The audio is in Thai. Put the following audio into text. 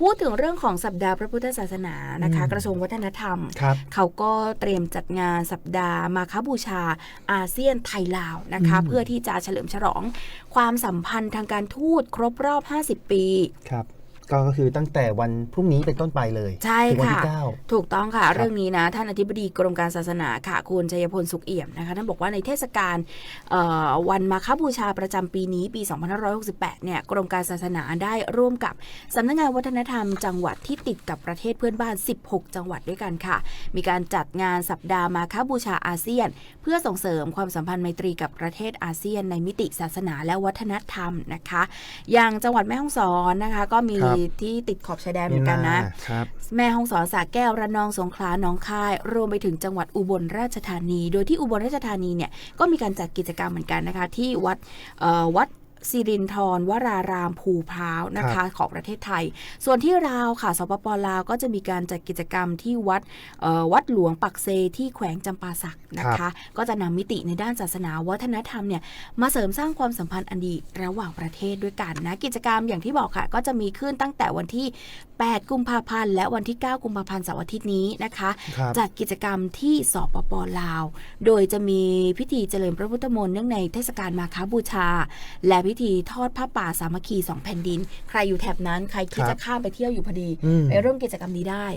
พูดถึงเรื่องของสัปดาห์พระพุทธศาสนานะคะอืมกระทรวงวัฒนธรรมครับเขาก็เตรียมจัดงานสัปดาห์มาคบูชาอาเซียนไทยลาวนะคะอืมเพื่อที่จะเฉลิมฉลองความสัมพันธ์ทางการทูตครบรอบ 50 ปีครับ ก็คือตั้งแต่วันพรุ่งนี้เป็นต้นไปเลยใช่ถึงวันค่ะที่เก้าถูกต้องค่ะครับเรื่องนี้นะท่านอธิบดีกรมการศาสนาค่ะคุณชัยพลสุขเอี่ยมนะคะท่านบอกว่าในเทศกาลเอ่อวันมาฆบูชาประจำปีนี้ปี 2568 เนี่ยกรมการศาสนาได้ร่วมกับสำนักงานวัฒนธรรม จังหวัดที่ติดกับประเทศเพื่อนบ้าน 16 จังหวัดด้วยกันค่ะ มีการจัดงานสัปดาห์มาฆบูชาอาเซียน เพื่อส่งเสริมความสัมพันธ์ไมตรีกับประเทศอาเซียน ในมิติศาสนาและวัฒนธรรมนะคะ อย่างจังหวัดแม่ฮ่องสอนนะคะ ก็มีครับที่ติดขอบชายแดนเหมือนกันนะครับแม่ฮ่องสอนสระแก้วระนองสงขลาหนองคาย รวมไปถึงจังหวัดอุบลราชธานี โดยที่อุบลราชธานีเนี่ยก็มีการจัดกิจกรรมเหมือนกันนะคะ ที่วัดเอ่อวัด สิรินทรวรารามภูพร้าวนะครัคะบของประเทศไทย ส่วนที่ลาวค่ะสปปลาวก็จะมีการจัดกิจกรรมที่วัดเอ่อวัดหลวงปักเซที่แขวงจำปาสักนะคะ ก็จะนำมิติในด้านศาสนาวัฒนธรรมเนี่ยมาเสริมสร้างความสัมพันธ์อันดีระหว่างประเทศด้วยกันนะกิจกรรมอย่างที่บอกค่ะ ก็จะมีขึ้นตั้งแต่วันที่ 8 กุมภาพันธ์และวันที่ 9 กุมภาพันธ์เสาร์อาทิตย์นี้นะคะครับจัดกิจกรรมที่สปปลาว โดยจะมีพิธีเจริญพระพุทธมนต์เนื่องในเทศกาลมาคาบูชา และพิธีทอดผ้าป่าสามัคคีสองแผ่นดิน ใครอยู่แถบนั้นใครคิดครับจะข้ามไปเที่ยวอยู่พอดี อืม ไปร่วมกิจกรรมนี้ได้